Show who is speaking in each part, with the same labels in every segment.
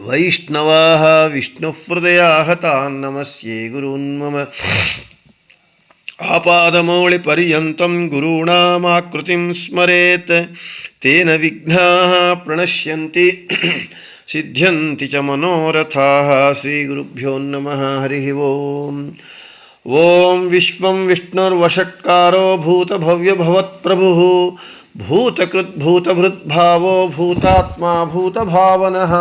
Speaker 1: वैष्णवाः विष्णुहृदयाः तान् नमस्ये गुरून् मम। आपादमौलिपर्यन्तं गुरूणामाकृतिं स्मरेत्। तेन विघ्नाः प्रणश्यन्ति, सिद्ध्यन्ति च मनोरथाः। श्रीगुरुभ्यो नमः, हरिः ओम्। ॐ विश्वं विष्णुर्वषट्कारो भूतभव्यभवत्प्रभुः ಭೂತಕೃದ್ಭೂತಭೃದ್ಭಾವೋ ಭೂತಾತ್ಮ ಭೂತಭಾವನಃ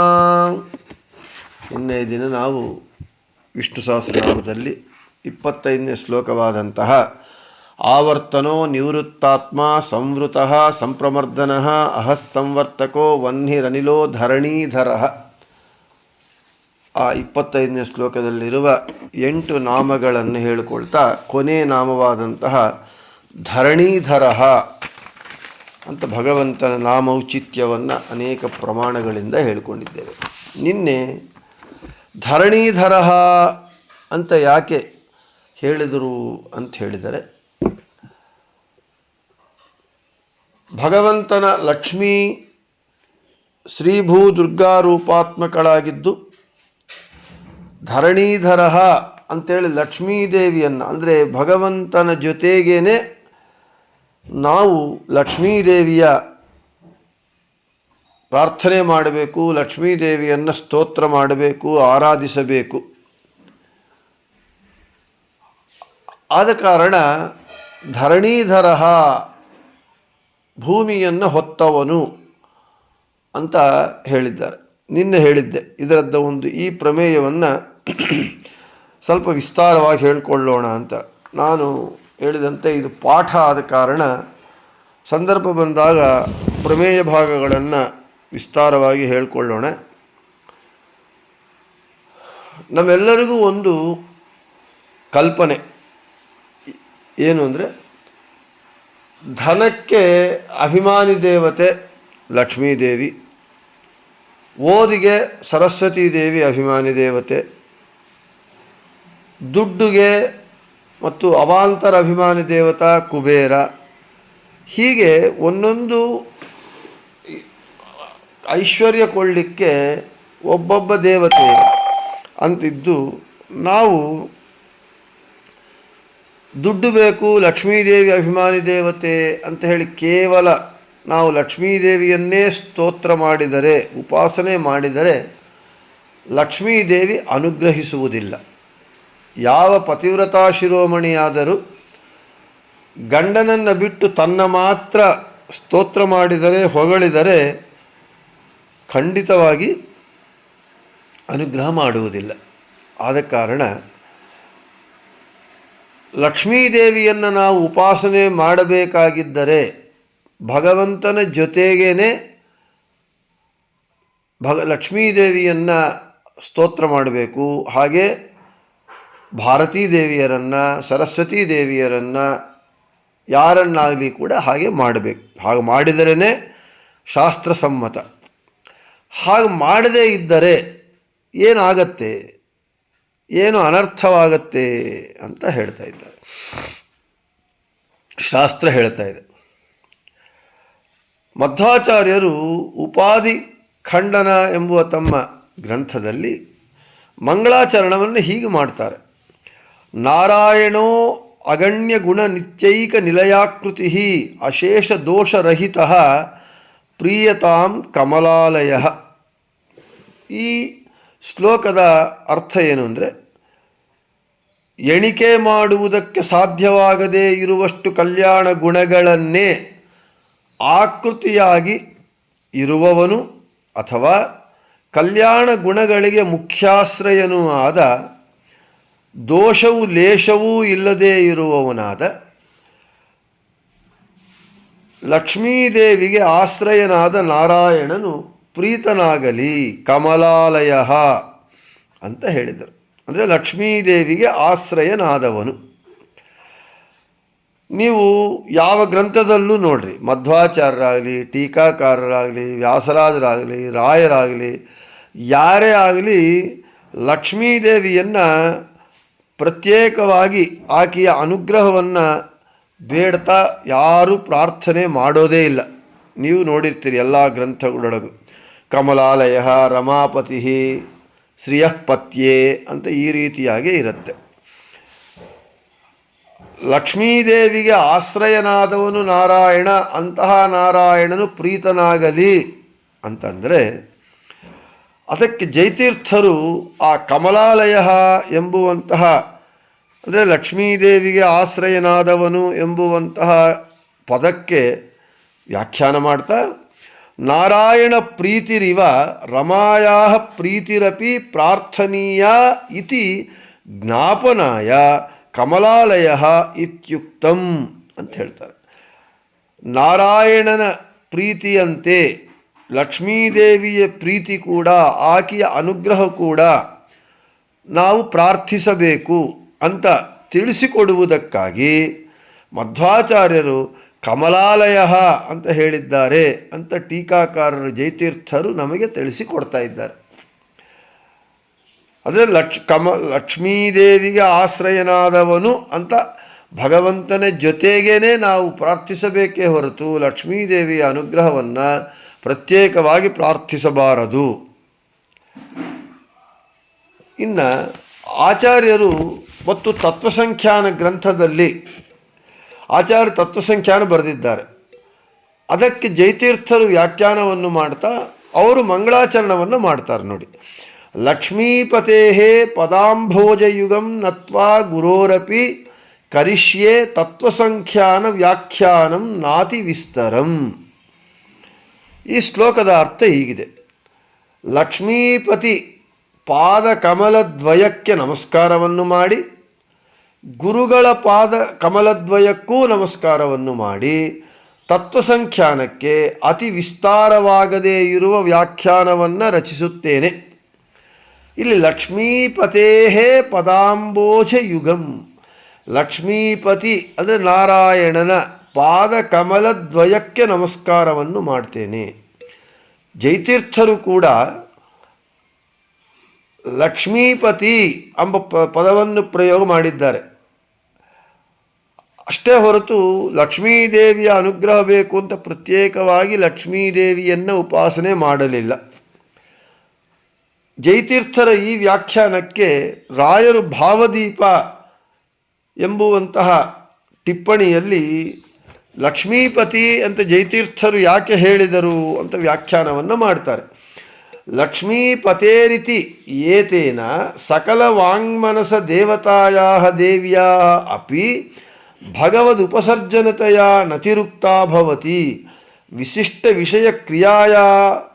Speaker 1: ಇನ್ನೇ ದಿನ ನಾವು ವಿಷ್ಣು ಸಹಸ್ರನಾಮದಲ್ಲಿ ಇಪ್ಪತ್ತೈದನೇ ಶ್ಲೋಕವಾದಂತಹ ಆವರ್ತನೋ ನಿವೃತ್ತಾತ್ಮ ಸಂವೃತಃ ಸಂಪ್ರಮರ್ದನ ಅಹಸ್ಸಂವರ್ತಕೋ ವನ್ಹಿರನಿಲೋ ಧರಣೀಧರ. ಆ ಇಪ್ಪತ್ತೈದನೇ ಶ್ಲೋಕದಲ್ಲಿರುವ ಎಂಟು ನಾಮಗಳನ್ನು ಹೇಳಿಕೊಳ್ತಾ ಕೊನೆ ನಾಮವಾದಂತಹ ಧರಣೀಧರ ಅಂತ ಭಗವಂತನ ನಾಮೌಚಿತ್ಯವನ್ನು ಅನೇಕ ಪ್ರಮಾಣಗಳಿಂದ ಹೇಳಿಕೊಂಡಿದ್ದೇವೆ. ನಿನ್ನೆ ಧರಣೀಧರ ಅಂತ ಯಾಕೆ ಹೇಳಿದರು ಅಂತ ಹೇಳಿದರೆ, ಭಗವಂತನ ಲಕ್ಷ್ಮೀ ಶ್ರೀಭೂ ದುರ್ಗಾ ರೂಪಾತ್ಮಕಳಾಗಿದ್ದು ಧರಣೀಧರ ಅಂತೇಳಿ ಲಕ್ಷ್ಮೀದೇವಿಯನ್ನು, ಅಂದರೆ ಭಗವಂತನ ಜೊತೆಗೇನೆ ನಾವು ಲಕ್ಷ್ಮೀದೇವಿಯ ಪ್ರಾರ್ಥನೆ ಮಾಡಬೇಕು, ಲಕ್ಷ್ಮೀದೇವಿಯನ್ನು ಸ್ತೋತ್ರ ಮಾಡಬೇಕು, ಆರಾಧಿಸಬೇಕು. ಆದ ಕಾರಣ ಧರಣೀಧರ ಭೂಮಿಯನ್ನು ಹೊತ್ತವನು ಅಂತ ಹೇಳಿದ್ದಾರೆ. ನಿನ್ನೆ ಹೇಳಿದ್ದೆ. ಇದರದ್ದ ಒಂದು ಈ ಪ್ರಮೇಯವನ್ನು ಸ್ವಲ್ಪ ವಿಸ್ತಾರವಾಗಿ ಹೇಳಿಕೊಳ್ಳೋಣ ಅಂತ. ನಾನು ಹೇಳಿದಂತೆ ಇದು ಪಾಠ ಆದ ಕಾರಣ ಸಂದರ್ಭ ಬಂದಾಗ ಪ್ರಮೇಯ ಭಾಗಗಳನ್ನು ವಿಸ್ತಾರವಾಗಿ ಹೇಳಿಕೊಳ್ಳೋಣ. ನಮ್ಮೆಲ್ಲರಿಗೂ ಒಂದು ಕಲ್ಪನೆ. ಏನು ಅಂದರೆ, ಧನಕ್ಕೆ ಅಭಿಮಾನಿ ದೇವತೆ ಲಕ್ಷ್ಮೀದೇವಿ ಓದಿಗೆ ಸರಸ್ವತೀ ದೇವಿ ಅಭಿಮಾನಿ ದೇವತೆ, ದುಡ್ಡುಗೆ ಮತ್ತು ಅವಾಂತರ ಅಭಿಮಾನಿ ದೇವತಾ ಕುಬೇರ ಹೀಗೆ ಒಂದೊಂದು ಐಶ್ವರ್ಯ ಕೊಳ್ಳಿಕ್ಕೆ ಒಬ್ಬೊಬ್ಬ ದೇವತೆ ಅಂತಿದ್ದು ನಾವು ದುಡ್ಡು ಬೇಕು, ಲಕ್ಷ್ಮೀದೇವಿ ಅಭಿಮಾನಿ ದೇವತೆ ಅಂತ ಹೇಳಿ ಕೇವಲ ನಾವು ಲಕ್ಷ್ಮೀದೇವಿಯನ್ನೇ ಸ್ತೋತ್ರ ಮಾಡಿದರೆ, ಉಪಾಸನೆ ಮಾಡಿದರೆ ಲಕ್ಷ್ಮೀದೇವಿ ಅನುಗ್ರಹಿಸುವುದಿಲ್ಲ. ಯಾವ ಪತಿವ್ರತಾ ಶಿರೋಮಣಿಯಾದರೂ ಗಂಡನನ್ನು ಬಿಟ್ಟು ತನ್ನ ಮಾತ್ರ ಸ್ತೋತ್ರ ಮಾಡಿದರೆ, ಹೊಗಳಿದರೆ ಖಂಡಿತವಾಗಿ ಅನುಗ್ರಹ ಮಾಡುವುದಿಲ್ಲ. ಆದ ಕಾರಣ ಲಕ್ಷ್ಮೀದೇವಿಯನ್ನು ನಾವು ಉಪಾಸನೆ ಮಾಡಬೇಕಾಗಿದ್ದರೆ ಭಗವಂತನ ಜೊತೆಗೇನೆ ಭಗ ಲಕ್ಷ್ಮೀದೇವಿಯನ್ನು ಸ್ತೋತ್ರ ಮಾಡಬೇಕು. ಹಾಗೆ ಭಾರತೀ ದೇವಿಯರನ್ನು, ಸರಸ್ವತೀ ದೇವಿಯರನ್ನು ಯಾರನ್ನಾಗಲಿ ಕೂಡ ಹಾಗೆ ಮಾಡಬೇಕು. ಹಾಗೆ ಮಾಡಿದರೇ ಶಾಸ್ತ್ರಸಮ್ಮತ. ಹಾಗೆ ಮಾಡದೇ ಇದ್ದರೆ ಏನಾಗತ್ತೆ? ಏನು ಅನರ್ಥವಾಗತ್ತೆ ಅಂತ ಹೇಳ್ತಾ ಇದ್ದಾರೆ. ಶಾಸ್ತ್ರ ಹೇಳ್ತಾ ಇದೆ. ಮಧ್ವಾಚಾರ್ಯರು ಉಪಾಧಿ ಖಂಡನ ಎಂಬುವ ತಮ್ಮ ಗ್ರಂಥದಲ್ಲಿ ಮಂಗಳಾಚರಣವನ್ನು ಹೀಗೆ ಮಾಡ್ತಾರೆ. ನಾರಾಯಣೋ ಅಗಣ್ಯ ಗುಣ ನಿತ್ಯೈಕ ನಿಲಯಾಕೃತಿ ಅಶೇಷ ದೋಷರಹಿತ ಪ್ರಿಯತಾಂ ಕಮಲಾಲಯ. ಈ ಶ್ಲೋಕದ ಅರ್ಥ ಏನು ಅಂದರೆ, ಎಣಿಕೆ ಮಾಡುವುದಕ್ಕೆ ಸಾಧ್ಯವಾಗದೇ ಇರುವಷ್ಟು ಕಲ್ಯಾಣ ಗುಣಗಳನ್ನೇ ಆಕೃತಿಯಾಗಿ ಇರುವವನು ಅಥವಾ ಕಲ್ಯಾಣ ಗುಣಗಳಿಗೆ ಮುಖ್ಯಾಶ್ರಯನೂ ಆದ ದೋಷವು ಲೇಷವೂ ಇಲ್ಲದೇ ಇರುವವನಾದ ಲಕ್ಷ್ಮೀದೇವಿಗೆ ಆಶ್ರಯನಾದ ನಾರಾಯಣನು ಪ್ರೀತನಾಗಲಿ, ಕಮಲಾಲಯ ಅಂತ ಹೇಳಿದರು. ಅಂದರೆ ಲಕ್ಷ್ಮೀದೇವಿಗೆ ಆಶ್ರಯನಾದವನು. ನೀವು ಯಾವ ಗ್ರಂಥದಲ್ಲೂ ನೋಡ್ರಿ, ಮಧ್ವಾಚಾರ್ಯರಾಗಲಿ, ಟೀಕಾಕಾರರಾಗಲಿ, ವ್ಯಾಸರಾಜರಾಗಲಿ, ರಾಯರಾಗಲಿ, ಯಾರೇ ಆಗಲಿ ಲಕ್ಷ್ಮೀದೇವಿಯನ್ನು ಪ್ರತ್ಯೇಕವಾಗಿ ಆಕೆಯ ಅನುಗ್ರಹವನ್ನು ಬೇಡ್ತಾ ಯಾರೂ ಪ್ರಾರ್ಥನೆ ಮಾಡೋದೇ ಇಲ್ಲ. ನೀವು ನೋಡಿರ್ತೀರಿ ಎಲ್ಲ ಗ್ರಂಥಗಳೊಳಗು. ಕಮಲಾಲಯ ರಮಾಪತಿ ಶ್ರೀಯಃಪತ್ಯೇ ಅಂತ ಈ ರೀತಿಯಾಗಿ ಇರುತ್ತೆ. ಲಕ್ಷ್ಮೀದೇವಿಗೆ ಆಶ್ರಯನಾದವನು ನಾರಾಯಣ, ಅಂತಹ ನಾರಾಯಣನು ಪ್ರೀತನಾಗಲಿ ಅಂತಂದರೆ ಅದಕ್ಕೆ ಜೈತೀರ್ಥರು ಆ ಕಮಲಾಲಯ ಎಂಬುವಂತಹ, ಅಂದರೆ ಲಕ್ಷ್ಮೀದೇವಿಗೆ ಆಶ್ರಯನಾದವನು ಎಂಬುವಂತಹ ಪದಕ್ಕೆ ವ್ಯಾಖ್ಯಾನ ಮಾಡ್ತಾ, ನಾರಾಯಣ ಪ್ರೀತಿರಿವ ರಮಾಯಾ ಪ್ರೀತಿರಪಿ ಪ್ರಾರ್ಥನೀಯ ಇತಿ ಜ್ಞಾಪನಾಯ ಕಮಲಾಲಯ ಇತ್ಯುಕ್ತಂ ಅಂತ ಹೇಳ್ತಾರೆ. ನಾರಾಯಣನ ಪ್ರೀತಿಯಂತೆ ಲಕ್ಷ್ಮೀದೇವಿಯ ಪ್ರೀತಿ ಕೂಡ, ಆಕೆಯ ಅನುಗ್ರಹ ಕೂಡ ನಾವು ಪ್ರಾರ್ಥಿಸಬೇಕು ಅಂತ ತಿಳಿಸಿಕೊಡುವುದಕ್ಕಾಗಿ ಮಧ್ವಾಚಾರ್ಯರು ಕಮಲಾಲಯ ಅಂತ ಹೇಳಿದ್ದಾರೆ ಅಂತ ಟೀಕಾಕಾರರು ಜೈತೀರ್ಥರು ನಮಗೆ ತಿಳಿಸಿಕೊಡ್ತಾ ಇದ್ದಾರೆ. ಅಂದರೆ ಲಕ್ಷ್, ಕಮ, ಲಕ್ಷ್ಮೀದೇವಿಗೆ ಆಶ್ರಯನಾದವನು ಅಂತ ಭಗವಂತನ ಜೊತೆಗೇನೆ ನಾವು ಪ್ರಾರ್ಥಿಸಬೇಕೇ ಹೊರತು ಲಕ್ಷ್ಮೀದೇವಿಯ ಅನುಗ್ರಹವನ್ನು ಪ್ರತ್ಯೇಕವಾಗಿ ಪ್ರಾರ್ಥಿಸಬಾರದು. ಇನ್ನು ಆಚಾರ್ಯರು ಮತ್ತು ತತ್ವಸಂಖ್ಯಾನ ಗ್ರಂಥದಲ್ಲಿ ಆಚಾರ್ಯ ತತ್ವಸಂಖ್ಯಾನ ಬರೆದಿದ್ದಾರೆ. ಅದಕ್ಕೆ ಜೈತೀರ್ಥರು ವ್ಯಾಖ್ಯಾನವನ್ನು ಮಾಡ್ತಾ ಅವರು ಮಂಗಳಾಚರಣವನ್ನು ಮಾಡ್ತಾರೆ ನೋಡಿ. ಲಕ್ಷ್ಮೀಪತೇ ಪದಾಂಭೋಜಯುಗಂ ನತ್ವಾ ಗುರೋರಪಿ ಕರಿಷ್ಯೆ ತತ್ವಸಂಖ್ಯಾನ ವ್ಯಾಖ್ಯಾನಂ ನಾತಿ ವಿಸ್ತರಂ. ಈ ಶ್ಲೋಕದ ಅರ್ಥ ಹೀಗಿದೆ. ಲಕ್ಷ್ಮೀಪತಿ ಪಾದ ಕಮಲದ್ವಯಕ್ಕೆ ನಮಸ್ಕಾರವನ್ನು ಮಾಡಿ, ಗುರುಗಳ ಪಾದ ಕಮಲದ್ವಯಕ್ಕೂ ನಮಸ್ಕಾರವನ್ನು ಮಾಡಿ, ತತ್ವಸಂಖ್ಯಾನಕ್ಕೆ ಅತಿ ವಿಸ್ತಾರವಾಗದೇ ಇರುವ ವ್ಯಾಖ್ಯಾನವನ್ನು ರಚಿಸುತ್ತೇನೆ. ಇಲ್ಲಿ ಲಕ್ಷ್ಮೀಪತೇಹೇ ಪದಾಂಬೋಜ ಯುಗಂ. ಲಕ್ಷ್ಮೀಪತಿ ಅಂದರೆ ನಾರಾಯಣನ ಪಾದ ಕಮಲದ್ವಯಕ್ಕೆ ನಮಸ್ಕಾರವನ್ನು ಮಾಡ್ತೇನೆ. ಜೈತೀರ್ಥರು ಕೂಡ ಲಕ್ಷ್ಮೀಪತಿ ಎಂಬ ಪದವನ್ನು ಪ್ರಯೋಗ ಮಾಡಿದ್ದಾರೆ. ಅಷ್ಟೇ ಹೊರತು ಲಕ್ಷ್ಮೀದೇವಿಯ ಅನುಗ್ರಹ ಬೇಕು ಅಂತ ಪ್ರತ್ಯೇಕವಾಗಿ ಲಕ್ಷ್ಮೀದೇವಿಯನ್ನು ಉಪಾಸನೆ ಮಾಡಲಿಲ್ಲ. ಜೈತೀರ್ಥರ ಈ ವ್ಯಾಖ್ಯಾನಕ್ಕೆ ರಾಯರು ಭಾವದೀಪ ಎಂಬುವಂತಹ ಟಿಪ್ಪಣಿಯಲ್ಲಿ ಲಕ್ಷ್ಮೀಪತಿ ಅಂತ ಜೈತೀರ್ಥರು ಯಾಕೆ ಹೇಳಿದರು ಅಂತ ವ್ಯಾಖ್ಯಾನವನ್ನು ಮಾಡ್ತಾರೆ. ಲಕ್ಷ್ಮೀಪತೇರಿತಿ ಏತೇನ ಸಕಲ ವಾಂಗ್ಮನಸ ದೇವತಾಯ ದೇವ್ಯಾ ಅಪಿ ಭಗವದುಪಸರ್ಜನತೆಯ ನತಿರುಕ್ತಾ ಭವತಿ ವಿಶಿಷ್ಟ ವಿಷಯ ಕ್ರಿಯಾಯ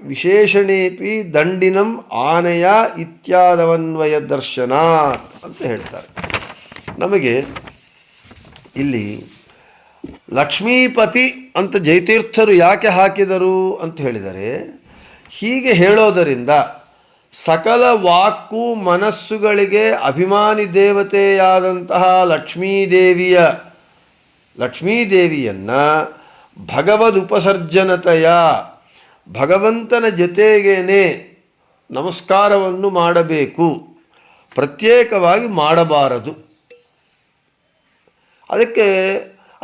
Speaker 1: ವಿಶೇಷಣೇಪಿ ದಂಡಿನಂ ಆನೆಯ ಇತ್ಯಾದವನ್ವಯ ದರ್ಶನಾತ್ ಅಂತ ಹೇಳ್ತಾರೆ. ನಮಗೆ ಇಲ್ಲಿ ಲಕ್ಷ್ಮೀಪತಿ ಅಂತ ಜಯತೀರ್ಥರು ಯಾಕೆ ಹಾಕಿದರು ಅಂತ ಹೇಳಿದರೆ, ಹೀಗೆ ಹೇಳೋದರಿಂದ ಸಕಲ ವಾಕು ಮನಸ್ಸುಗಳಿಗೆ ಅಭಿಮಾನಿ ದೇವತೆಯಾದಂತಹ ಲಕ್ಷ್ಮೀದೇವಿಯ, ಲಕ್ಷ್ಮೀದೇವಿಯನ್ನು ಭಗವದ್ ಉಪಸರ್ಜನತೆಯ ಭಗವಂತನ ಜೊತೆಗೇನೆ ನಮಸ್ಕಾರವನ್ನು ಮಾಡಬೇಕು, ಪ್ರತ್ಯೇಕವಾಗಿ ಮಾಡಬಾರದು. ಅದಕ್ಕೆ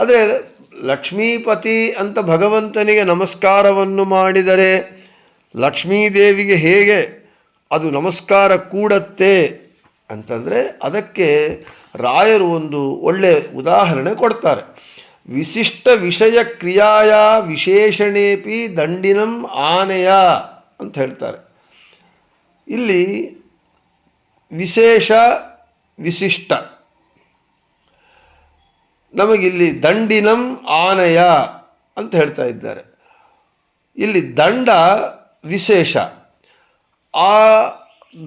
Speaker 1: ಆದರೆ ಲಕ್ಷ್ಮೀಪತಿ ಅಂತ ಭಗವಂತನಿಗೆ ನಮಸ್ಕಾರವನ್ನು ಮಾಡಿದರೆ ಲಕ್ಷ್ಮೀದೇವಿಗೆ ಹೇಗೆ ಅದು ನಮಸ್ಕಾರ ಕೂಡತ್ತೆ ಅಂತಂದರೆ ಅದಕ್ಕೆ ರಾಯರು ಒಂದು ಒಳ್ಳೆ ಉದಾಹರಣೆ ಕೊಡ್ತಾರೆ. ವಿಶಿಷ್ಟ ವಿಷಯ ಕ್ರಿಯಾಯ ವಿಶೇಷಣೇಪಿ ದಂಡಿನಂ ಆನೆಯ ಅಂತ ಹೇಳ್ತಾರೆ. ಇಲ್ಲಿ ವಿಶೇಷ ವಿಶಿಷ್ಟ ನಮಗಿಲ್ಲಿ ದಂಡಿನಂ ಆನೆಯ ಅಂತ ಹೇಳ್ತಾ ಇದ್ದಾರೆ. ಇಲ್ಲಿ ದಂಡ ವಿಶೇಷ. ಆ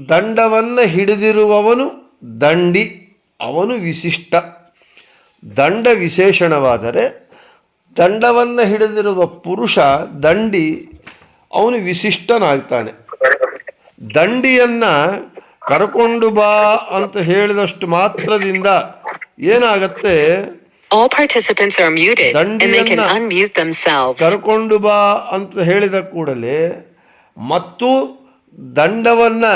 Speaker 1: ದಂಡವನ್ನು ಹಿಡಿದಿರುವವನು ದಂಡಿ, ಅವನು ವಿಶಿಷ್ಟ. ದಂಡ ವಿಶೇಷಣವಾದರೆ ದಂಡವನ್ನು ಹಿಡಿದಿರುವ ಪುರುಷ ದಂಡಿ, ಅವನು ವಿಶಿಷ್ಟನಾಗ್ತಾನೆ. ದಂಡಿಯನ್ನು ಕರ್ಕೊಂಡು ಬಾ ಅಂತ ಹೇಳಿದಷ್ಟು ಮಾತ್ರದಿಂದ ಏನಾಗತ್ತೆ?
Speaker 2: All participants are muted and they can
Speaker 1: ದಂಡಿಯನ್ನ
Speaker 2: unmute themselves.
Speaker 1: ಕರ್ಕೊಂಡು ಬಾ ಅಂತ ಹೇಳಿದ ಕೂಡಲೇ ಮತ್ತು ದಂಡವನ್ನು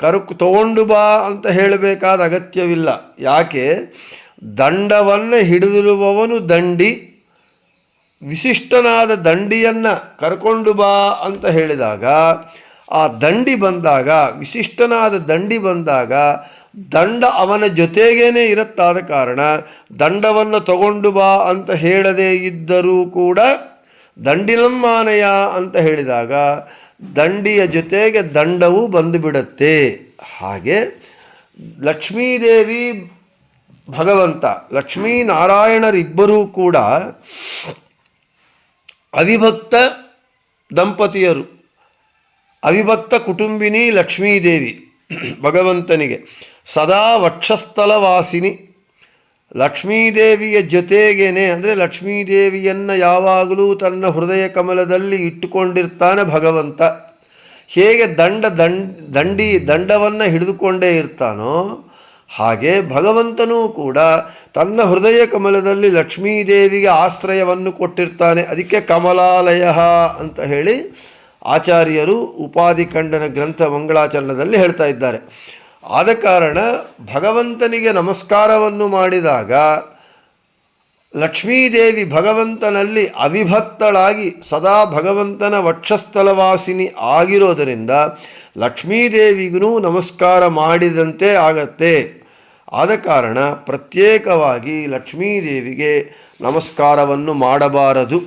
Speaker 1: ಕರ್ಕು ತಗೊಂಡು ಬಾ ಅಂತ ಹೇಳಬೇಕಾದ ಅಗತ್ಯವಿಲ್ಲ ಯಾಕೆ ದಂಡವನ್ನು ಹಿಡಿದಿರುವವನು ದಂಡಿ ವಿಶಿಷ್ಟನಾದ ದಂಡಿಯನ್ನು ಕರ್ಕೊಂಡು ಬಾ ಅಂತ ಹೇಳಿದಾಗ ಆ ದಂಡಿ ಬಂದಾಗ ವಿಶಿಷ್ಟನಾದ ದಂಡಿ ಬಂದಾಗ ದಂಡ ಅವನ ಜೊತೆಗೇನೆ ಇರುತ್ತಾದ ಕಾರಣ ದಂಡವನ್ನು ತಗೊಂಡು ಬಾ ಅಂತ ಹೇಳದೇ ಇದ್ದರೂ ಕೂಡ ದಂಡಿನಮ್ಮಾನಯ ಅಂತ ಹೇಳಿದಾಗ ದಂಡಿಯ ಜೊತೆಗೆ ದಂಡವೂ ಬಂದುಬಿಡುತ್ತೆ. ಹಾಗೆ ಲಕ್ಷ್ಮೀದೇವಿ ಭಗವಂತ, ಲಕ್ಷ್ಮೀನಾರಾಯಣರಿಬ್ಬರೂ ಕೂಡ ಅವಿಭಕ್ತ ದಂಪತಿಯರು. ಅವಿಭಕ್ತ ಕುಟುಂಬಿನಿ ಲಕ್ಷ್ಮೀದೇವಿ ಭಗವಂತನಿಗೆ. ಸದಾ ವಕ್ಷಸ್ಥಲವಾಸಿನಿ ಲಕ್ಷ್ಮೀದೇವಿಯ ಜೊತೆಗೇನೆ, ಅಂದರೆ ಲಕ್ಷ್ಮೀದೇವಿಯನ್ನು ಯಾವಾಗಲೂ ತನ್ನ ಹೃದಯ ಕಮಲದಲ್ಲಿ ಇಟ್ಟುಕೊಂಡಿರ್ತಾನೆ ಭಗವಂತ. ಹೇಗೆ ದಂಡ ದಂಡ್, ದಂಡಿ, ದಂಡವನ್ನು ಹಿಡಿದುಕೊಂಡೇ ಇರ್ತಾನೋ ಹಾಗೆ ಭಗವಂತನೂ ಕೂಡ ತನ್ನ ಹೃದಯ ಕಮಲದಲ್ಲಿ ಲಕ್ಷ್ಮೀದೇವಿಗೆ ಆಶ್ರಯವನ್ನು ಕೊಟ್ಟಿರ್ತಾನೆ. ಅದಕ್ಕೆ ಕಮಲಾಲಯ ಅಂತ ಹೇಳಿ ಆಚಾರ್ಯರು ಉಪಾಧಿ ಗ್ರಂಥ ಮಂಗಳಾಚರಣದಲ್ಲಿ ಹೇಳ್ತಾ ಇದ್ದಾರೆ. ಆದ ಕಾರಣ ಭಗವಂತನಿಗೆ ನಮಸ್ಕಾರವನ್ನು ಮಾಡಿದಾಗ ಲಕ್ಷ್ಮೀದೇವಿ ಭಗವಂತನಲ್ಲಿ ಅವಿಭಕ್ತಳಾಗಿ ಸದಾ ಭಗವಂತನ ವಕ್ಷಸ್ಥಲವಾಸಿನಿ ಆಗಿರೋದರಿಂದ ಲಕ್ಷ್ಮೀದೇವಿಗೂ ನಮಸ್ಕಾರ ಮಾಡಿದಂತೆ ಆಗತ್ತೆ. ಆದ ಕಾರಣ ಪ್ರತ್ಯೇಕವಾಗಿ ಲಕ್ಷ್ಮೀದೇವಿಗೆ ನಮಸ್ಕಾರವನ್ನು ಮಾಡಬಾರದು.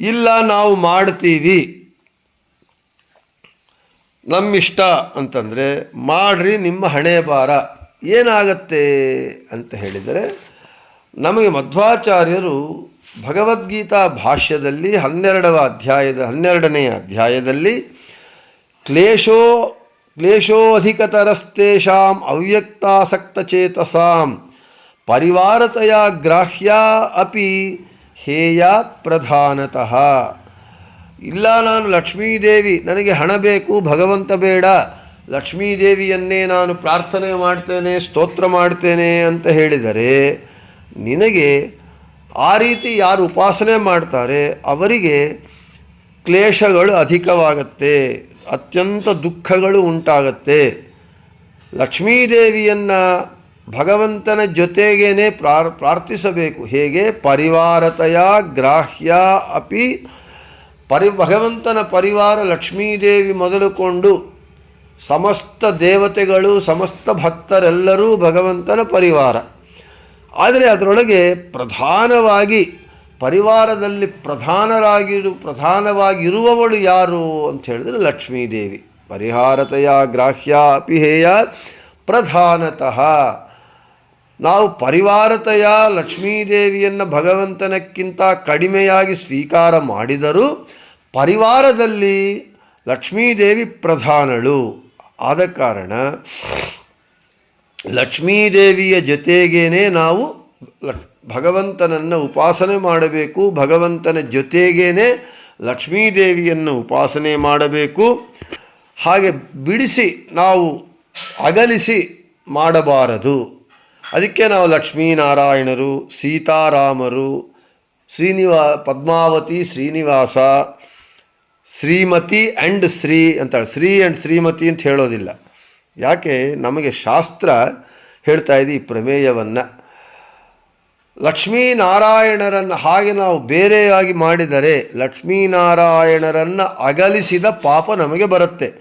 Speaker 1: ಇಲ್ಲ ನಾವು ಮಾಡ್ತೀವಿ. ನಮ್ಮಿಷ್ಟ ಅಂತಂದರೆ ಮಾಡ್ರಿ ನಿಮ್ಮ ಹಣೆ ಭಾರ. ಏನಾಗತ್ತೆ ಅಂತ ಹೇಳಿದರೆ, ನಮಗೆ ಮಧ್ವಾಚಾರ್ಯರು ಭಗವದ್ಗೀತಾ ಭಾಷ್ಯದಲ್ಲಿ ಹನ್ನೆರಡವ ಅಧ್ಯಾಯದ ಹನ್ನೆರಡನೆಯ ಅಧ್ಯಾಯದಲ್ಲಿ, ಕ್ಲೇಶೋ, ಕ್ಲೇಶೋಧಿಕತರಸ್ತೇಷಾಂ ಅವ್ಯಕ್ತಾಸಕ್ತಚೇತಸಾಂ ಪರಿವಾರತೆಯ ಗ್ರಾಹ್ಯ ಅಪಿ ಹೇಯ ಪ್ರಧಾನತಃ. ಇಲ್ಲ ನಾನು ಲಕ್ಷ್ಮೀದೇವಿ, ನನಗೆ ಹಣ ಬೇಕು, ಭಗವಂತ ಬೇಡ. ಲಕ್ಷ್ಮೀದೇವಿಯನ್ನೇ ನಾನು ಪ್ರಾರ್ಥನೆ ಮಾಡ್ತೇನೆ, ಸ್ತೋತ್ರ ಮಾಡ್ತೇನೆ ಅಂತ ಹೇಳಿದರೆ, ನಿನಗೆ ಆ ರೀತಿ ಯಾರು ಉಪಾಸನೆ ಮಾಡ್ತಾರೆ, ಅವರಿಗೆ ಕ್ಲೇಶಗಳು ಅಧಿಕವಾಗತ್ತೆ, ಅತ್ಯಂತ ದುಃಖಗಳು ಉಂಟಾಗತ್ತೆ. ಲಕ್ಷ್ಮೀದೇವಿಯನ್ನು ಭಗವಂತನ ಜೊತೆಗೇನೆ ಪ್ರಾರ್, ಪ್ರಾರ್ಥಿಸಬೇಕು. ಹೇಗೆ? ಪರಿವಾರತೆಯ, ಗ್ರಾಹ್ಯ ಅಪಿ ಪರಿ ಭಗವಂತನ ಪರಿವಾರ ಲಕ್ಷ್ಮೀದೇವಿ ಮೊದಲುಕೊಂಡು ಸಮಸ್ತ ದೇವತೆಗಳು, ಸಮಸ್ತ ಭಕ್ತರೆಲ್ಲರೂ ಭಗವಂತನ ಪರಿವಾರ. ಆದರೆ ಅದರೊಳಗೆ ಪ್ರಧಾನವಾಗಿ ಪರಿವಾರದಲ್ಲಿ ಪ್ರಧಾನರಾಗಿರು, ಪ್ರಧಾನವಾಗಿರುವವಳು ಯಾರು ಅಂತ ಹೇಳಿದ್ರೆ ಲಕ್ಷ್ಮೀದೇವಿ. ಪರಿಹಾರತೆಯ ಗ್ರಾಹ್ಯ ಅಪಿಹೇಯ ಪ್ರಧಾನತಃ. ನಾವು ಪರಿವಾರತೆಯ ಲಕ್ಷ್ಮೀದೇವಿಯನ್ನು ಭಗವಂತನಕ್ಕಿಂತ ಕಡಿಮೆಯಾಗಿ ಸ್ವೀಕಾರ ಮಾಡಿದರೂ ಪರಿವಾರದಲ್ಲಿ ಲಕ್ಷ್ಮೀದೇವಿ ಪ್ರಧಾನಳು. ಆದ ಕಾರಣ ಲಕ್ಷ್ಮೀದೇವಿಯ ಜೊತೆಗೇನೆ ನಾವು ಭಗವಂತನನ್ನು ಉಪಾಸನೆ ಮಾಡಬೇಕು, ಭಗವಂತನ ಜೊತೆಗೇನೆ ಲಕ್ಷ್ಮೀದೇವಿಯನ್ನು ಉಪಾಸನೆ ಮಾಡಬೇಕು. ಹಾಗೆ ಬಿಡಿಸಿ ನಾವು ಅಗಲಿಸಿ ಮಾಡಬಾರದು. ಅದಕ್ಕೆ ನಾವು ಲಕ್ಷ್ಮೀನಾರಾಯಣರು, ಸೀತಾರಾಮರು, ಶ್ರೀನಿವಾ, ಪದ್ಮಾವತಿ, ಶ್ರೀನಿವಾಸ, ಶ್ರೀಮತಿ ಆ್ಯಂಡ್ ಶ್ರೀ ಅಂತಾಳೆ ಶ್ರೀ ಆ್ಯಂಡ್ ಶ್ರೀಮತಿ ಅಂತ ಹೇಳೋದಿಲ್ಲ. ಯಾಕೆ? ನಮಗೆ ಶಾಸ್ತ್ರ ಹೇಳ್ತಾ ಇದೆ ಈ ಪ್ರಮೇಯವನ್ನು. ಲಕ್ಷ್ಮೀನಾರಾಯಣರನ್ನು ಹಾಗೆ ನಾವು ಬೇರೆಯಾಗಿ ಮಾಡಿದರೆ ಲಕ್ಷ್ಮೀನಾರಾಯಣರನ್ನು ಅಗಲಿಸಿದ ಪಾಪ ನಮಗೆ ಬರುತ್ತೆ.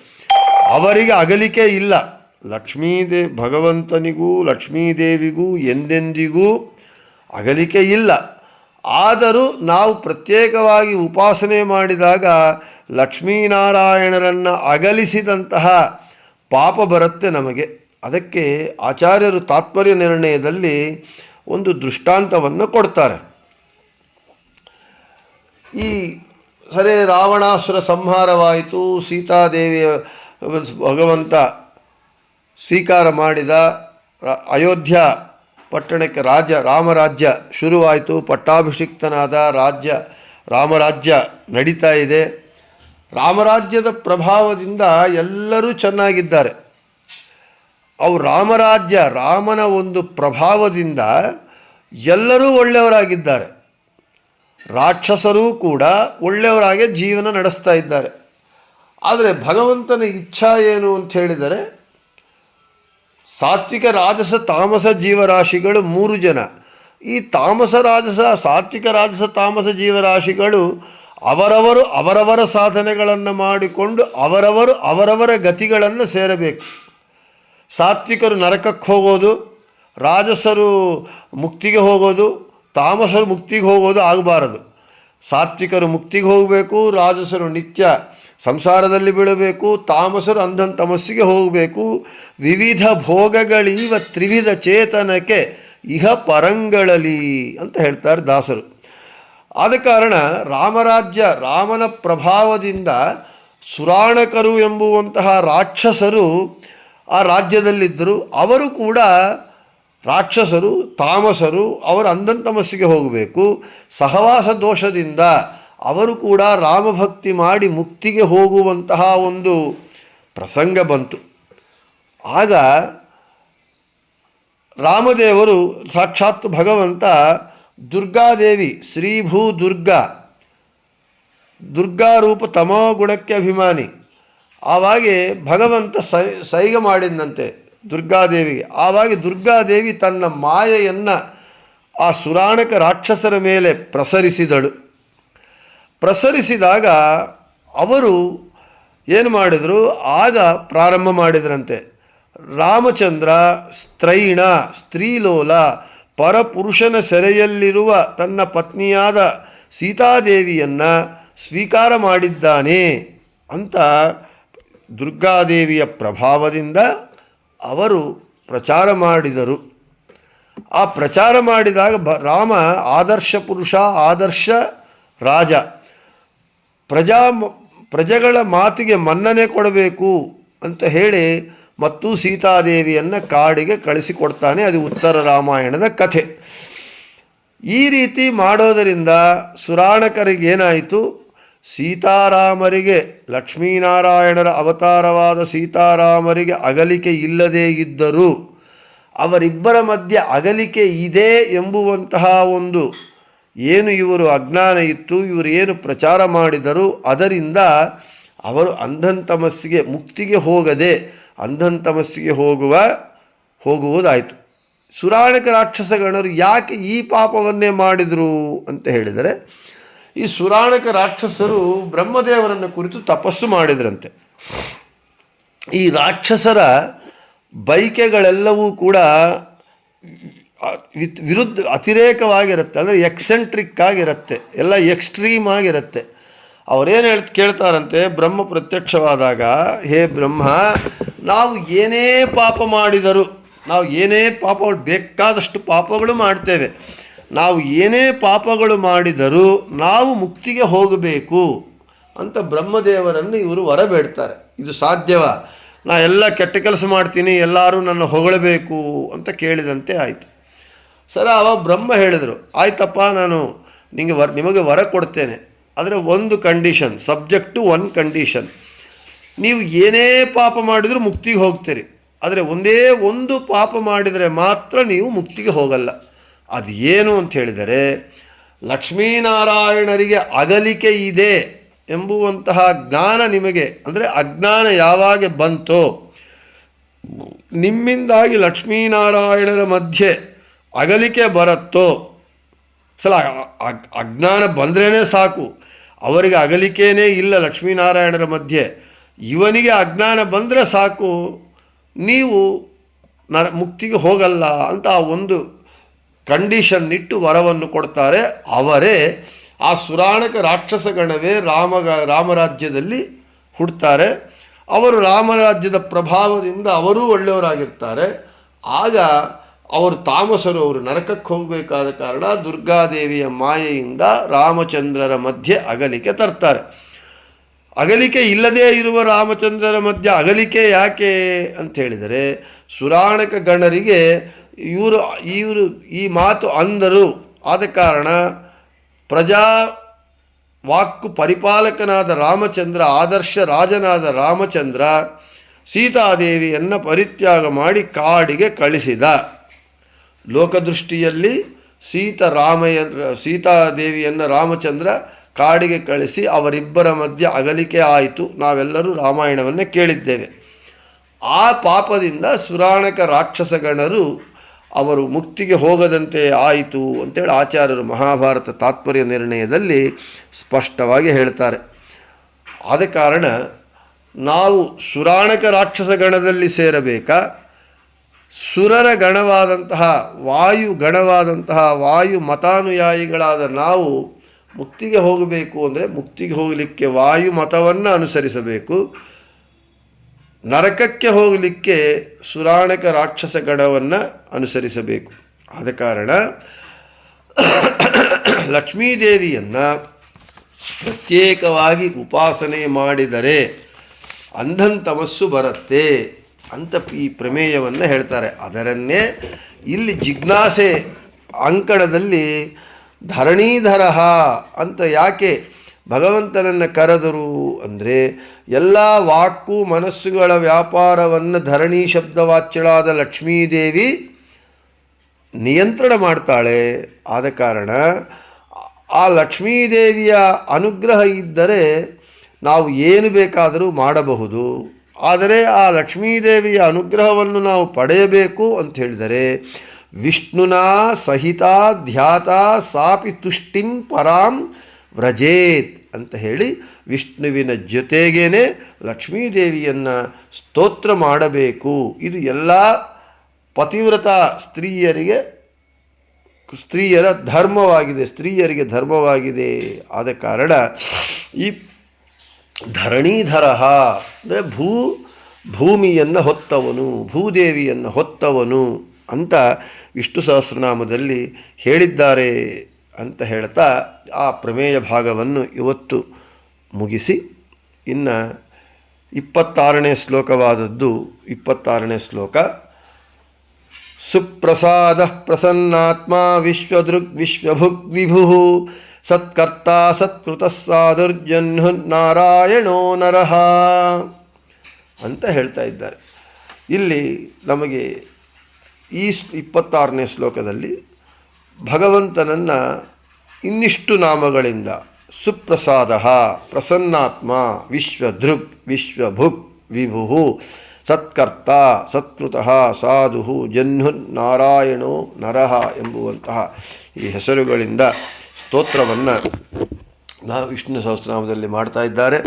Speaker 1: ಅವರಿಗೆ ಅಗಲಿಕೆ ಇಲ್ಲ. ಲಕ್ಷ್ಮೀದೇ ಭಗವಂತನಿಗೂ, ಲಕ್ಷ್ಮೀದೇವಿಗೂ, ಎಂದೆಂದಿಗೂ ಅಗಲಿಕೆ ಇಲ್ಲ. ಆದರೂ ನಾವು ಪ್ರತ್ಯೇಕವಾಗಿ ಉಪಾಸನೆ ಮಾಡಿದಾಗ ಲಕ್ಷ್ಮೀನಾರಾಯಣರನ್ನು ಅಗಲಿಸಿದಂತಹ ಪಾಪ ಬರುತ್ತೆ ನಮಗೆ. ಅದಕ್ಕೆ ಆಚಾರ್ಯರು ತಾತ್ಪರ್ಯ ನಿರ್ಣಯದಲ್ಲಿ ಒಂದು ದೃಷ್ಟಾಂತವನ್ನು ಕೊಡ್ತಾರೆ. ಈ ಸರಿ ರಾವಣಾಸುರ ಸಂಹಾರವಾಯಿತು, ಸೀತಾದೇವಿಯ ಭಗವಂತ ಸ್ವೀಕಾರ ಮಾಡಿದ ಅಯೋಧ್ಯ ಪಟ್ಟಣಕ್ಕೆ ರಾಜ್ಯ ರಾಮರಾಜ್ಯ ಶುರುವಾಯಿತು. ಪಟ್ಟಾಭಿಷಿಕ್ತನಾದ ರಾಜ್ಯ, ರಾಮರಾಜ್ಯ ನಡೀತಾ ಇದೆ. ರಾಮರಾಜ್ಯದ ಪ್ರಭಾವದಿಂದ ಎಲ್ಲರೂ ಚೆನ್ನಾಗಿದ್ದಾರೆ. ಅವು ರಾಮರಾಜ್ಯ, ರಾಮನ ಒಂದು ಪ್ರಭಾವದಿಂದ ಎಲ್ಲರೂ ಒಳ್ಳೆಯವರಾಗಿದ್ದಾರೆ. ರಾಕ್ಷಸರೂ ಕೂಡ ಒಳ್ಳೆಯವರಾಗಿ ಜೀವನ ನಡೆಸ್ತಾ ಇದ್ದಾರೆ. ಆದರೆ ಭಗವಂತನ ಇಚ್ಛಾ ಏನು ಅಂತ ಹೇಳಿದರೆ ಸಾತ್ವಿಕ ರಾಜಸ ತಾಮಸ ಜೀವರಾಶಿಗಳು ಮೂರು ಜನ. ಈ ತಾಮಸ ರಾಜಸ, ಸಾತ್ವಿಕ ರಾಜಸ ತಾಮಸ ಜೀವರಾಶಿಗಳು ಅವರವರು ಅವರವರ ಸಾಧನೆಗಳನ್ನು ಮಾಡಿಕೊಂಡು ಅವರವರು ಅವರವರ ಗತಿಗಳನ್ನು ಸೇರಬೇಕು. ಸಾತ್ವಿಕರು ನರಕಕ್ಕೆ ಹೋಗೋದು, ರಾಜಸರು ಮುಕ್ತಿಗೆ ಹೋಗೋದು, ತಾಮಸರು ಮುಕ್ತಿಗೆ ಹೋಗೋದು ಆಗಬಾರದು. ಸಾತ್ವಿಕರು ಮುಕ್ತಿಗೆ ಹೋಗಬೇಕು, ರಾಜಸರು ನಿತ್ಯ ಸಂಸಾರದಲ್ಲಿ ಬೀಳಬೇಕು, ತಾಮಸರು ಅಂಧನ ತಮಸ್ಸಿಗೆ ಹೋಗಬೇಕು, ವಿವಿಧ ಭೋಗಗಳೀವ ತ್ರಿವಿಧ ಚೇತನಕ್ಕೆ ಇಹ ಪರಂಗಳಲಿ ಅಂತ ಹೇಳ್ತಾರೆ ದಾಸರು. ಆದ ಕಾರಣ ರಾಮರಾಜ್ಯ ರಾಮನ ಪ್ರಭಾವದಿಂದ ಸುರಾಣಕರು ಎಂಬುವಂತಹ ರಾಕ್ಷಸರು ಆ ರಾಜ್ಯದಲ್ಲಿದ್ದರು. ಅವರು ಕೂಡ ರಾಕ್ಷಸರು, ತಾಮಸರು, ಅವರು ಅಂಧಂತಮಸ್ಸಿಗೆ ಹೋಗಬೇಕು. ಸಹವಾಸ ದೋಷದಿಂದ ಅವರು ಕೂಡ ರಾಮಭಕ್ತಿ ಮಾಡಿ ಮುಕ್ತಿಗೆ ಹೋಗುವಂತಹ ಒಂದು ಪ್ರಸಂಗ ಬಂತು. ಆಗ ರಾಮದೇವರು ಸಾಕ್ಷಾತ್ ಭಗವಂತ ದುರ್ಗಾದೇವಿ ಶ್ರೀಭೂ ದುರ್ಗಾ ದುರ್ಗಾರೂಪ ತಮೋ ಗುಣಕ್ಕೆ ಅಭಿಮಾನಿ. ಆವಾಗೆ ಭಗವಂತ ಸೈ, ಸೈಗ ಮಾಡಿದಂತೆ ದುರ್ಗಾದೇವಿಗೆ. ಆವಾಗ ದುರ್ಗಾದೇವಿ ತನ್ನ ಮಾಯೆಯನ್ನು ಆ ಸುರಾಣಕ ರಾಕ್ಷಸರ ಮೇಲೆ ಪ್ರಸರಿಸಿದಳು. ಪ್ರಸರಿಸಿದಾಗ ಅವರು ಏನು ಮಾಡಿದರು? ಆಗ ಪ್ರಾರಂಭ ಮಾಡಿದ್ರಂತೆ. ರಾಮಚಂದ್ರ ಸ್ತ್ರೈಣ, ಸ್ತ್ರೀಲೋಲ, ಪರಪುರುಷನ ಸೆರೆಯಲ್ಲಿರುವ ತನ್ನ ಪತ್ನಿಯಾದ ಸೀತಾದೇವಿಯನ್ನು ಸ್ವೀಕಾರ ಮಾಡಿದ್ದಾನೆ ಅಂತ ದುರ್ಗಾದೇವಿಯ ಪ್ರಭಾವದಿಂದ ಅವರು ಪ್ರಚಾರ ಮಾಡಿದರು. ಆ ಪ್ರಚಾರ ಮಾಡಿದಾಗ ಬ, ರಾಮ ಆದರ್ಶ ಪುರುಷ, ಆದರ್ಶ ರಾಜ ಪ್ರಜಾ ಪ್ರಜೆಗಳ ಮಾತಿಗೆ ಮನ್ನಣೆ ಕೊಡಬೇಕು ಅಂತ ಹೇಳಿ ಮತ್ತು ಸೀತಾದೇವಿಯನ್ನು ಕಾಡಿಗೆ ಕಳಿಸಿಕೊಡ್ತಾನೆ. ಅದು ಉತ್ತರ ರಾಮಾಯಣದ ಕಥೆ. ಈ ರೀತಿ ಮಾಡೋದರಿಂದ ಸುರಾಣಕರಿಗೇನಾಯಿತು ಸೀತಾರಾಮರಿಗೆ, ಲಕ್ಷ್ಮೀನಾರಾಯಣರ ಅವತಾರವಾದ ಸೀತಾರಾಮರಿಗೆ ಅಗಲಿಕೆ ಇಲ್ಲದೇ ಇದ್ದರೂ ಅವರಿಬ್ಬರ ಮಧ್ಯೆ ಅಗಲಿಕೆ ಇದೆ ಎಂಬುವಂತಹ ಒಂದು ಏನು ಇವರು ಅಜ್ಞಾನ ಇತ್ತು, ಇವರು ಏನು ಪ್ರಚಾರ ಮಾಡಿದರು, ಅದರಿಂದ ಅವರು ಅಂಧಂತಮಸ್ಸಿಗೆ ಮುಕ್ತಿಗೆ ಹೋಗದೆ, ಅಂಧಂತಮಸ್ಸಿಗೆ ಹೋಗುವ, ಹೋಗುವುದಾಯಿತು. ಸುರಾಣಕ ರಾಕ್ಷಸ ಗಣರು ಯಾಕೆ ಈ ಪಾಪವನ್ನೇ ಮಾಡಿದರು ಅಂತ ಹೇಳಿದರೆ, ಈ ಸುರಾಣಕ ರಾಕ್ಷಸರು ಬ್ರಹ್ಮದೇವರನ್ನು ಕುರಿತು ತಪಸ್ಸು ಮಾಡಿದ್ರಂತೆ. ಈ ರಾಕ್ಷಸರ ಬೈಕೆಗಳೆಲ್ಲವೂ ಕೂಡ ವಿರುದ್ಧ ಅತಿರೇಕವಾಗಿರುತ್ತೆ, ಅಂದರೆ ಎಕ್ಸೆಂಟ್ರಿಕ್ ಆಗಿರುತ್ತೆ, ಎಲ್ಲ ಎಕ್ಸ್ಟ್ರೀಮ್ ಆಗಿರುತ್ತೆ. ಅವರೇನು ಹೇಳ್ ಕೇಳ್ತಾರಂತೆ, ಬ್ರಹ್ಮ ಪ್ರತ್ಯಕ್ಷವಾದಾಗ, ಹೇ ಬ್ರಹ್ಮ, ನಾವು ಏನೇ ಪಾಪ ಮಾಡಿದರೂ, ನಾವು ಏನೇ ಪಾಪಗಳು ಬೇಕಾದಷ್ಟು ಪಾಪಗಳು ಮಾಡ್ತೇವೆ. ನಾವು ಏನೇ ಪಾಪಗಳು ಮಾಡಿದರೂ, ನಾವು ಮುಕ್ತಿಗೆ ಹೋಗಬೇಕು ಅಂತ ಬ್ರಹ್ಮದೇವರನ್ನು ಇವರು ವರ ಬೇಡ್ತಾರೆ ಇದು ಸಾಧ್ಯವಾ? ನಾ ಎಲ್ಲ ಕೆಟ್ಟ ಕೆಲಸ ಮಾಡ್ತೀನಿ, ಎಲ್ಲರೂ ನನ್ನ ಹೊಗಳಬೇಕು ಅಂತ ಕೇಳಿದಂತೆ ಆಯಿತು. ಸರ, ಅವ ಬ್ರಹ್ಮ ಹೇಳಿದರು, ಆಯ್ತಪ್ಪ, ನಾನು ನಿಮಗೆ ವರ ನಿಮಗೆ ವರ ಕೊಡ್ತೇನೆ. ಆದರೆ ಒಂದು ಕಂಡೀಷನ್ ಸಬ್ಜೆಕ್ಟು ಒನ್ ಕಂಡೀಷನ್ ನೀವು ಏನೇ ಪಾಪ ಮಾಡಿದರೂ ಮುಕ್ತಿಗೆ ಹೋಗ್ತೀರಿ. ಆದರೆ ಒಂದೇ ಒಂದು ಪಾಪ ಮಾಡಿದರೆ ಮಾತ್ರ ನೀವು ಮುಕ್ತಿಗೆ ಹೋಗಲ್ಲ. ಅದು ಏನು ಅಂತ ಹೇಳಿದರೆ, ಲಕ್ಷ್ಮೀನಾರಾಯಣರಿಗೆ ಅಗಲಿಕೆ ಇದೆ ಎಂಬುವಂತಹ ಜ್ಞಾನ ನಿಮಗೆ, ಅಂದರೆ ಅಜ್ಞಾನ ಯಾವಾಗ ಬಂತೋ, ನಿಮ್ಮಿಂದಾಗಿ ಲಕ್ಷ್ಮೀನಾರಾಯಣರ ಮಧ್ಯೆ ಅಗಲಿಕೆ ಬರುತ್ತೋ? ಸಲ ಅಜ್ಞಾನ ಬಂದ್ರೇ ಸಾಕು. ಅವರಿಗೆ ಅಗಲಿಕೆಯೇ ಇಲ್ಲ ಲಕ್ಷ್ಮೀನಾರಾಯಣರ ಮಧ್ಯೆ. ಇವನಿಗೆ ಅಜ್ಞಾನ ಬಂದರೆ ಸಾಕು. ನೀವು ನರ, ಮುಕ್ತಿಗೆ ಹೋಗಲ್ಲ ಅಂತ ಆ ಒಂದು ಕಂಡೀಷನ್ ಇಟ್ಟು ವರವನ್ನು ಕೊಡ್ತಾರೆ. ಅವರೇ ಆ ಸುರಾಣಕ ರಾಕ್ಷಸ ಗಣವೇ ರಾಮಗ ರಾಮರಾಜ್ಯದಲ್ಲಿ ಹುಡ್ತಾರೆ. ಅವರು ರಾಮರಾಜ್ಯದ ಪ್ರಭಾವದಿಂದ ಅವರೂ ಒಳ್ಳೆಯವರಾಗಿರ್ತಾರೆ. ಆಗ ಅವರು ತಾಮಸರು, ಅವರು ನರಕಕ್ಕೆ ಹೋಗಬೇಕಾದ ಕಾರಣ ದುರ್ಗಾದೇವಿಯ ಮಾಯೆಯಿಂದ ರಾಮಚಂದ್ರರ ಮಧ್ಯೆ ಅಗಲಿಕೆ ತರ್ತಾರೆ. ಅಗಲಿಕೆ ಇಲ್ಲದೇ ಇರುವ ರಾಮಚಂದ್ರರ ಮಧ್ಯೆ ಅಗಲಿಕೆ ಯಾಕೆ ಅಂತ ಹೇಳಿದರೆ, ಸುರಾಣಕ ಗಣರಿಗೆ ಇವರು ಇವರು ಈ ಮಾತು ಅಂದರು. ಆದ ಕಾರಣ ಪ್ರಜಾ ವಾಕ್ಕು ಪರಿಪಾಲಕನಾದ ರಾಮಚಂದ್ರ, ಆದರ್ಶ ರಾಜನಾದ ರಾಮಚಂದ್ರ ಸೀತಾದೇವಿಯನ್ನು ಪರಿತ್ಯಾಗ ಮಾಡಿ ಕಾಡಿಗೆ ಕಳಿಸಿದ. ಲೋಕದೃಷ್ಟಿಯಲ್ಲಿ ಸೀತಾರಾಮಯ್ಯ ಸೀತಾದೇವಿಯನ್ನು ರಾಮಚಂದ್ರ ಕಾಡಿಗೆ ಕಳಿಸಿ ಅವರಿಬ್ಬರ ಮಧ್ಯೆ ಅಗಲಿಕೆ ಆಯಿತು. ನಾವೆಲ್ಲರೂ ರಾಮಾಯಣವನ್ನು ಕೇಳಿದ್ದೇವೆ. ಆ ಪಾಪದಿಂದ ಸುರಾಣಕ ರಾಕ್ಷಸಗಣರು ಅವರು ಮುಕ್ತಿಗೆ ಹೋಗದಂತೆ ಆಯಿತು ಅಂತೇಳಿ ಆಚಾರ್ಯರು ಮಹಾಭಾರತ ತಾತ್ಪರ್ಯ ನಿರ್ಣಯದಲ್ಲಿ ಸ್ಪಷ್ಟವಾಗಿ ಹೇಳ್ತಾರೆ. ಆದ ಕಾರಣ ನಾವು ಸುರಾಣಕ ರಾಕ್ಷಸಗಣದಲ್ಲಿ ಸೇರಬೇಕಾ? ಸುರರ ಗಣವಾದಂತಹ, ವಾಯು ಗಣವಾದಂತಹ, ವಾಯು ಮತಾನುಯಾಯಿಗಳಾದ ನಾವು ಮುಕ್ತಿಗೆ ಹೋಗಬೇಕು ಅಂದರೆ ಮುಕ್ತಿಗೆ ಹೋಗಲಿಕ್ಕೆ ವಾಯು ಮತವನ್ನು ಅನುಸರಿಸಬೇಕು. ನರಕಕ್ಕೆ ಹೋಗಲಿಕ್ಕೆ ಸುರಾಣಕ ರಾಕ್ಷಸ ಗಣವನ್ನು ಅನುಸರಿಸಬೇಕು. ಆದ ಕಾರಣ ಲಕ್ಷ್ಮೀದೇವಿಯನ್ನು ಪ್ರತ್ಯೇಕವಾಗಿ ಉಪಾಸನೆ ಮಾಡಿದರೆ ಅಂಧನ್ ತಮಸ್ಸು ಬರುತ್ತೆ. ಅಂತ ಈ ಪ್ರಮೇಯವನ್ನು ಹೇಳ್ತಾರೆ. ಅದರನ್ನೇ ಇಲ್ಲಿ ಜಿಜ್ಞಾಸೆ ಅಂಕಣದಲ್ಲಿ ಧರಣೀಧರಹ ಅಂತ ಯಾಕೆ ಭಗವಂತನನ್ನು ಕರೆದರು ಅಂದರೆ ಎಲ್ಲ ವಾಕು ಮನಸ್ಸುಗಳ ವ್ಯಾಪಾರವನ್ನು ಧರಣಿ ಶಬ್ದವಾಚ್ಯಳಾದ ಲಕ್ಷ್ಮೀದೇವಿ ನಿಯಂತ್ರಣ ಮಾಡ್ತಾಳೆ. ಆದ ಕಾರಣ ಆ ಲಕ್ಷ್ಮೀದೇವಿಯ ಅನುಗ್ರಹ ಇದ್ದರೆ ನಾವು ಏನು ಬೇಕಾದರೂ ಮಾಡಬಹುದು. ಆದರೆ ಆ ಲಕ್ಷ್ಮೀದೇವಿಯ ಅನುಗ್ರಹವನ್ನು ನಾವು ಪಡೆಯಬೇಕು ಅಂತ ಹೇಳಿದರೆ, ವಿಷ್ಣುನ ಸಹಿತ ಧ್ಯಾತ ಸಾಪಿ ತುಷ್ಟಿಂ ಪರಾಂ ವ್ರಜೇತ್ ಅಂತ ಹೇಳಿ ವಿಷ್ಣುವಿನ ಜೊತೆಗೇನೆ ಲಕ್ಷ್ಮೀದೇವಿಯನ್ನು ಸ್ತೋತ್ರ ಮಾಡಬೇಕು. ಇದು ಎಲ್ಲ ಪತಿವ್ರತ ಸ್ತ್ರೀಯರಿಗೆ, ಸ್ತ್ರೀಯರ ಧರ್ಮವಾಗಿದೆ, ಸ್ತ್ರೀಯರಿಗೆ ಧರ್ಮವಾಗಿದೆ ಆದ ಕಾರಣ ಈ ಧರಣೀಧರ ಅಂದರೆ ಭೂ, ಭೂಮಿಯನ್ನು ಹೊತ್ತವನು, ಭೂದೇವಿಯನ್ನು ಹೊತ್ತವನು ಅಂತ ವಿಷ್ಣು ಸಹಸ್ರನಾಮದಲ್ಲಿ ಹೇಳಿದ್ದಾರೆ ಅಂತ ಹೇಳ್ತಾ ಆ ಪ್ರಮೇಯ ಭಾಗವನ್ನು ಇವತ್ತು ಮುಗಿಸಿ, ಇನ್ನು ಇಪ್ಪತ್ತಾರನೇ ಶ್ಲೋಕವಾದದ್ದು ಇಪ್ಪತ್ತಾರನೇ ಶ್ಲೋಕ. ಸುಪ್ರಸಾದ ಪ್ರಸನ್ನಾತ್ಮ ವಿಶ್ವದೃಗ್ ವಿಶ್ವಭುಗ್ ವಿಭು ಸತ್ಕರ್ತ ಸತ್ಕೃತ ಸಾಧುರ್ಜನ್ಹು ನಾರಾಯಣೋ ನರಹ ಅಂತ ಹೇಳ್ತಾ ಇದ್ದಾರೆ. ಇಲ್ಲಿ ನಮಗೆ ಈ ಇಪ್ಪತ್ತಾರನೇ ಶ್ಲೋಕದಲ್ಲಿ ಭಗವಂತನನ್ನು ಇನ್ನಿಷ್ಟು ನಾಮಗಳಿಂದ ಸುಪ್ರಸಾದ, ಪ್ರಸನ್ನಾತ್ಮ ವಿಶ್ವಧೃಕ್ ವಿಶ್ವಭುಕ್ ವಿಭು ಸತ್ಕರ್ತ, ಸತ್ಕೃತಃ ಸಾಧು ಜನ್ಹುನ್, ನಾರಾಯಣೋ ನರಹ ಎಂಬುವಂತಹ ಈ ಹೆಸರುಗಳಿಂದ ಸ್ತೋತ್ರವನ್ನು ನಾವು ವಿಷ್ಣು ಸಹಸ್ರನಾಮದಲ್ಲಿ ಮಾಡ್ತಾ ಇದ್ದಾರೆ.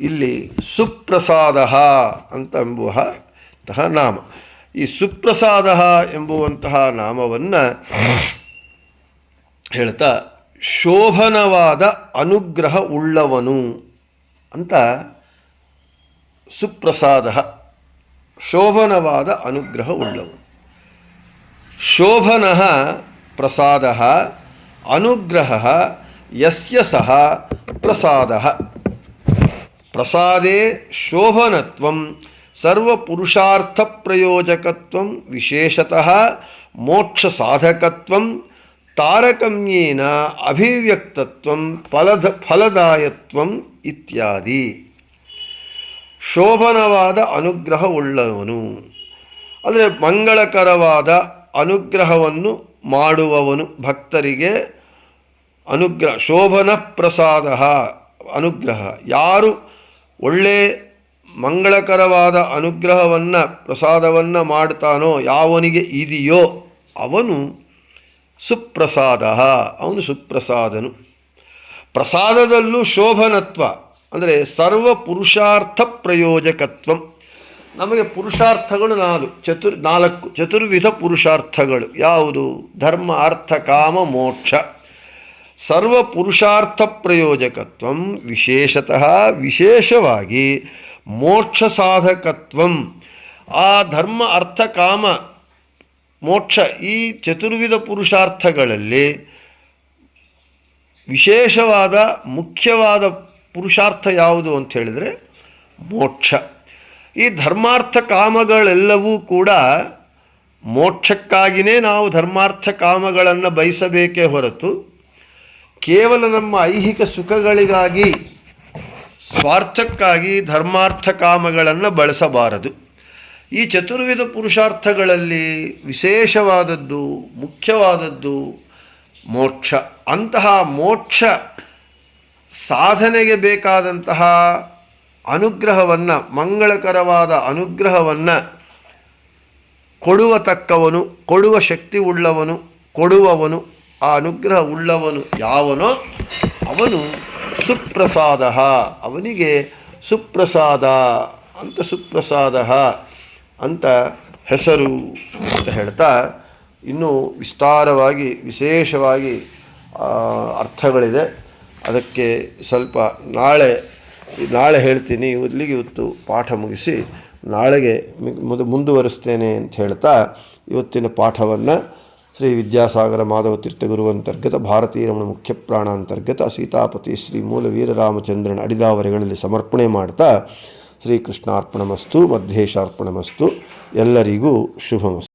Speaker 1: ಇಲ್ಲಿ ಸುಪ್ರಸಾದ ಅಂತ ಎಂಬುವಂತಹ ನಾಮ. ಈ ಸುಪ್ರಸಾದ ಎಂಬುವಂತಹ ನಾಮವನ್ನು ಹೇಳ್ತಾ, ಶೋಭನವಾದ ಅನುಗ್ರಹ ಉಳ್ಳವನು ಅಂತ ಸುಪ್ರಸಾದ, ಶೋಭನವಾದ ಅನುಗ್ರಹ ಉಳ್ಳವನು. ಶೋಭನ ಪ್ರಸಾದ ಅನುಗ್ರಹ ಯಸ್ಯ ಸಹ ಪ್ರಸಾದ. ಪ್ರಸಾದೇ ಶೋಭನತ್ವಂ ಸರ್ವಪುರುಷಾರ್ಥಪ್ರಯೋಜಕತ್ವಂ ವಿಶೇಷತಃ ಮೋಕ್ಷಸಾಧಕತ್ವಂ ತಾರಕಮ್ಯೇನ ಅಭಿವ್ಯಕ್ತತ್ವಂ ಫಲದ ಫಲದಾಯತ್ವ ಇತ್ಯಾದಿ. ಶೋಭನವಾದ ಅನುಗ್ರಹವುಳ್ಳವನು ಅಂದರೆ ಮಂಗಳಕರವಾದ ಅನುಗ್ರಹವನ್ನು ಮಾಡುವವನು ಭಕ್ತರಿಗೆ ಅನುಗ್ರಹ, ಶೋಭನ ಪ್ರಸಾದ, ಅನುಗ್ರಹ. ಯಾರು ಒಳ್ಳೆ ಮಂಗಳಕರವಾದ ಅನುಗ್ರಹವನ್ನು, ಪ್ರಸಾದವನ್ನು ಮಾಡ್ತಾನೋ, ಯಾವನಿಗೆ ಇದೆಯೋ ಅವನು ಸುಪ್ರಸಾದ. ಅವನು ಸುಪ್ರಸಾದನು. ಪ್ರಸಾದದಲ್ಲೂ ಶೋಭನತ್ವ, ಅಂದರೆ ಸರ್ವ ಪುರುಷಾರ್ಥ ಪ್ರಯೋಜಕತ್ವ. ನಮಗೆ ಪುರುಷಾರ್ಥಗಳು ನಾಲ್ಕು ಚತುರ್, ನಾಲ್ಕು. ಚತುರ್ವಿಧ ಪುರುಷಾರ್ಥಗಳು. ಯಾವುದು? ಧರ್ಮ, ಅರ್ಥ, ಕಾಮ, ಮೋಕ್ಷ. ಸರ್ವ ಪುರುಷಾರ್ಥ ಪ್ರಯೋಜಕತ್ವ ವಿಶೇಷತಃ ವಿಶೇಷವಾಗಿ ಮೋಕ್ಷ ಸಾಧಕತ್ವಂ. ಆ ಧರ್ಮ, ಅರ್ಥ, ಕಾಮ, ಮೋಕ್ಷ ಈ ಚತುರ್ವಿಧ ಪುರುಷಾರ್ಥಗಳಲ್ಲಿ ವಿಶೇಷವಾದ, ಮುಖ್ಯವಾದ ಪುರುಷಾರ್ಥ ಯಾವುದು ಅಂತ ಹೇಳಿದರೆ ಮೋಕ್ಷ. ಈ ಧರ್ಮಾರ್ಥ ಕಾಮಗಳೆಲ್ಲವೂ ಕೂಡ ಮೋಕ್ಷಕ್ಕಾಗಿಯೇ ನಾವು ಧರ್ಮಾರ್ಥ ಕಾಮಗಳನ್ನು ಬಯಸಬೇಕೇ ಹೊರತು ಕೇವಲ ನಮ್ಮ ಐಹಿಕ ಸುಖಗಳಿಗಾಗಿ, ಸ್ವಾರ್ಥಕ್ಕಾಗಿ ಧರ್ಮಾರ್ಥ ಕಾಮಗಳನ್ನು ಬಳಸಬಾರದು. ಈ ಚತುರ್ವಿಧ ಪುರುಷಾರ್ಥಗಳಲ್ಲಿ ವಿಶೇಷವಾದದ್ದು, ಮುಖ್ಯವಾದದ್ದು ಮೋಕ್ಷ. ಅಂತಹ ಮೋಕ್ಷ ಸಾಧನೆಗೆ ಬೇಕಾದಂತಹ ಅನುಗ್ರಹವನ್ನು, ಮಂಗಳಕರವಾದ ಅನುಗ್ರಹವನ್ನು ಕೊಡುವ ತಕ್ಕವನು, ಕೊಡುವ ಶಕ್ತಿ ಉಳ್ಳವನು, ಕೊಡುವವನು, ಆ ಅನುಗ್ರಹ ಉಳ್ಳವನು ಯಾವನೋ ಅವನು ಸುಪ್ರಸಾದ. ಅವನಿಗೆ ಸುಪ್ರಸಾದ ಅಂತ ಸುಪ್ರಸಾದ ಅಂತ ಹೆಸರು ಅಂತ ಹೇಳ್ತಾ ಇನ್ನೂ ವಿಸ್ತಾರವಾಗಿ, ವಿಶೇಷವಾಗಿ ಅರ್ಥಗಳಿದೆ. ಅದಕ್ಕೆ ಸ್ವಲ್ಪ ನಾಳೆ ನಾಳೆ ಹೇಳ್ತೀನಿ, ಇಲ್ಲಿಗೆ ಇವತ್ತು ಪಾಠ ಮುಗಿಸಿ, ನಾಳೆಗೆ ಮುದ, ಮುಂದುವರಿಸ್ತೇನೆ ಅಂತ ಹೇಳ್ತಾ, ಇವತ್ತಿನ ಪಾಠವನ್ನು ಶ್ರೀ ವಿದ್ಯಾಸಾಗರ ಮಾಧವ ತೀರ್ಥಗುರು ಅಂತರ್ಗತ ಭಾರತೀಯ ರಮಣ ಮುಖ್ಯ ಪ್ರಾಣ ಅಂತರ್ಗತ, ಸೀತಾಪತಿ ಶ್ರೀ ಮೂಲ ವೀರರಾಮಚಂದ್ರನ ಅಡಿದಾವರೆಗಳಲ್ಲಿ ಸಮರ್ಪಣೆ ಮಾಡ್ತಾ, ಶ್ರೀಕೃಷ್ಣಾರ್ಪಣಮಸ್ತು, ಮಧ್ಯೇಶಾರ್ಪಣಮಸ್ತು, ಎಲ್ಲರಿಗೂ ಶುಭಮಸ್ತು.